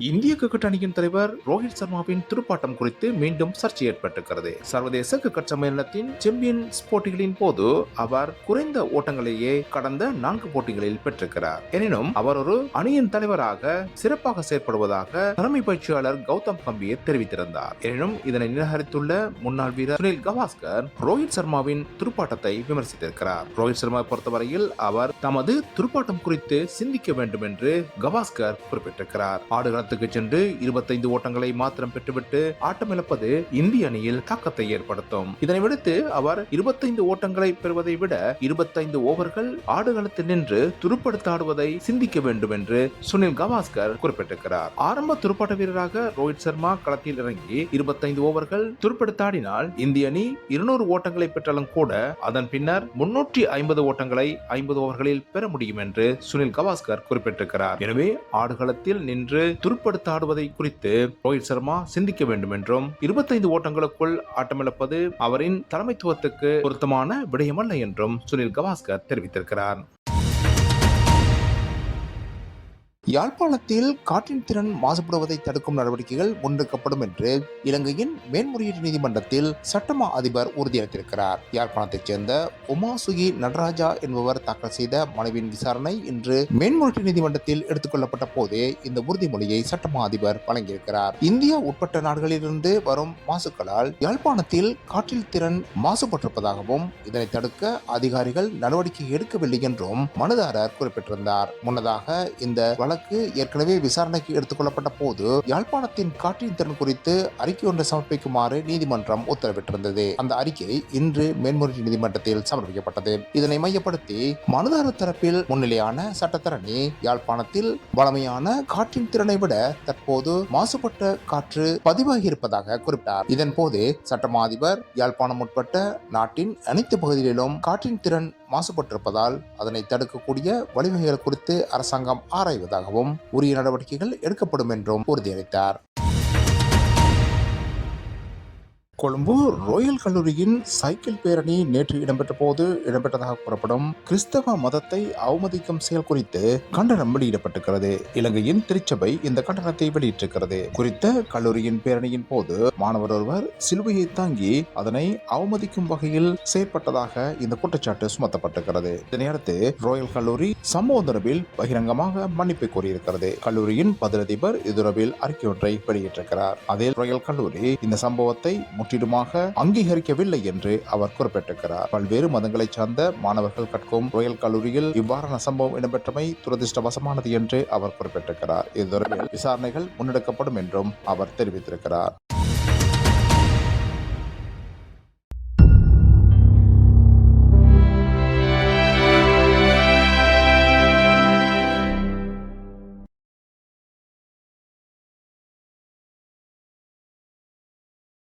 இந்திய கிரிக்கெட் அணியின் தலைவர் ரோஹித் சர்மாவின் துடுப்பாட்டம் குறித்து மீண்டும் சர்ச்சை ஏற்பட்டிருக்கிறது. சர்வதேச கிரிக்கெட் சம்மேளனத்தின் சாம்பியன்ஸ் போட்டிகளின் போது அவர் குறைந்த ஓட்டங்களையே கடந்த நான்கு போட்டிகளில் பெற்றிருக்கிறார். எனினும் அவர் ஒரு அணியின் தலைவராக சிறப்பாக செயற்படுவதாக தலைமை பயிற்சியாளர் கௌதம் கம்பீர் தெரிவித்திருந்தார். எனினும் இதனை நிராகரித்துள்ள முன்னாள் வீரர் சுனில் கவாஸ்கர் ரோஹித் சர்மாவின் துடுப்பாட்டத்தை விமர்சித்திருக்கிறார். ரோஹித் சர்மா பொறுத்தவரையில் அவர் தமது துடுப்பாட்டம் குறித்து சிந்திக்க வேண்டும் என்று கவாஸ்கர் குறிப்பிட்டிருக்கிறார். ஆடுகளத்துக்கு சென்று இருபத்தைந்து ஓட்டங்களை மாத்திரம் பெற்றுவிட்டு ஆட்டமிழப்பது இந்திய அணியில் தாக்கத்தை ஏற்படுத்தும். இதனை விடுத்து அவர் இருபத்தைந்து ஓட்டங்களை பெறுவதை விட இருபத்தைந்து ஓவர்கள் ஆடுகளத்தில் நின்று துடுப்படுத்த ஆடுவதை சிந்திக்க வேண்டும் என்று சுனில் கவாஸ்கர் குறிப்பிட்டிருக்கிறார். ஆரம்ப துருப்பாட்ட வீரராக ரோஹித் சர்மா களத்தில் இறங்கி இருபத்தைந்து ஓவர்கள் துருப்படுத்தாடினால் இந்திய அணி இருநூறு ஓட்டங்களை பெற்றாலும் கூட அதன் பின்னர் முன்னூற்றி ஐம்பது ஓட்டங்களை ஐம்பது ஓவர்களில் பெற முடியும் என்று சுனில் கவாஸ்கர் குறிப்பிட்டிருக்கிறார். எனவே ஆடுகளத்தில் நின்று பொருட்படுத்த ஆடுவதை குறித்து ரோஹித் சர்மா சிந்திக்க வேண்டும் என்றும் இருபத்தைந்து ஓட்டங்களுக்குள் ஆட்டமிழப்பது அவரின் தலைமைத்துவத்துக்கு பொருத்தமான விடயமல்ல என்றும் சுனில் கவாஸ்கர் தெரிவித்திருக்கிறார். யாழ்ப்பாணத்தில் காற்றின் திறன் மாசுபடுவதை தடுக்கும் நடவடிக்கைகள் முன்னெடுக்கப்படும் என்று இலங்கையின் மேன்முறையீட்டு நீதிமன்றத்தில் சட்டமா அதிபர் உறுதியளித்திருக்கிறார். யாழ்ப்பாணத்தைச் சேர்ந்த உமாசுகி நடராஜா என்பவர் தாக்கல் செய்த மனுவின் விசாரணை இன்று மேன்முறையீட்டு நீதிமன்றத்தில் எடுத்துக்கொள்ளப்பட்ட போதே இந்த உறுதிமொழியை சட்டமா அதிபர் வழங்கியிருக்கிறார். இந்தியா உட்பட்ட நாடுகளிலிருந்து வரும் மாசுக்களால் யாழ்ப்பாணத்தில் காற்றில் திறன் மாசுபட்டிருப்பதாகவும் இதனை தடுக்க அதிகாரிகள் நடவடிக்கை எடுக்கவில்லை என்றும் மனுதாரர் குறிப்பிட்டிருந்தார். முன்னதாக இந்த வழக்கு ஏற்கனவே விசாரணைக்கு எடுத்துக்கொள்ளப்பட்ட போது யாழ்ப்பாணத்தின் காற்றின் திறன் குறித்து அறிக்கை ஒன்றை சமர்ப்பிக்குமாறு நீதிமன்றம் உத்தரவிட்டிருந்தது. அந்த அறிக்கை இன்று மேன்முறையீட்டு நீதிமன்றத்தில் சமர்ப்பிக்கப்பட்டது. இதனை மையப்படுத்தி மனுதாரர் தரப்பில் முன்னிலையான சட்டத்தரணி யாழ்ப்பாணத்தில் வளமையான காற்றின் திறனை விட தற்போது மாசுபட்ட காற்று பதிவாகி இருப்பதாக குறிப்பிட்டார். இதன் போது சட்டமா அதிபர் யாழ்ப்பாணம் உட்பட்ட நாட்டின் அனைத்து பகுதிகளிலும் காற்றின் திறன் மாசுபட்டிருப்பதால் அதனை தடுக்கக்கூடிய வழிவகைகள் குறித்து அரசாங்கம் ஆராய்வதாக தொடர்பாகவும் உரிய நடவடிக்கைகள் எடுக்கப்படும் என்றும் உறுதியளித்தார். கொழும்பு ரோயல் கல்லூரியின் சைக்கிள் பேரணி நேற்று இடம்பெற்ற போது இடம்பெற்றதாக கூறப்படும் கிறிஸ்தவ மதத்தை அவமதிக்கும் செயல் குறித்து கண்டனம் வெளியிடப்பட்டிருக்கிறது. இலங்கையின் திருச்சபை இந்த கண்டனத்தை வெளியிட்டிருக்கிறது. குறித்த கல்லூரியின் பேரணியின் போது மாணவர் ஒருவர் சிலுவையை தாங்கி அதனை அவமதிக்கும் வகையில் செயற்பட்டதாக இந்த குற்றச்சாட்டு சுமத்தப்பட்டிருக்கிறது. இதனையடுத்து ரோயல் கல்லூரி சம்பவம் தொடர்பில் பகிரங்கமாக மன்னிப்பு கோரியிருக்கிறது. கல்லூரியின் பதிலதிபர் இது தொடர்பில் அறிக்கை ஒன்றை வெளியிட்டிருக்கிறார். அதில் ரோயல் கல்லூரி இந்த சம்பவத்தை முற்றிலுமாக அங்கீகரிக்கவில்லை என்று அவர் குறிப்பிட்டிருக்கிறார். பல்வேறு மதங்களைச் சார்ந்த மாணவர்கள் கற்கும் ரோயல் கல்லூரியில் இவ்வாறான சம்பவம் இடம்பெற்றமை துரதிருஷ்டவசமானது என்று அவர் குறிப்பிட்டிருக்கிறார். இது தொடர்பில் விசாரணைகள் முன்னெடுக்கப்படும் என்றும் அவர் தெரிவித்திருக்கிறார்.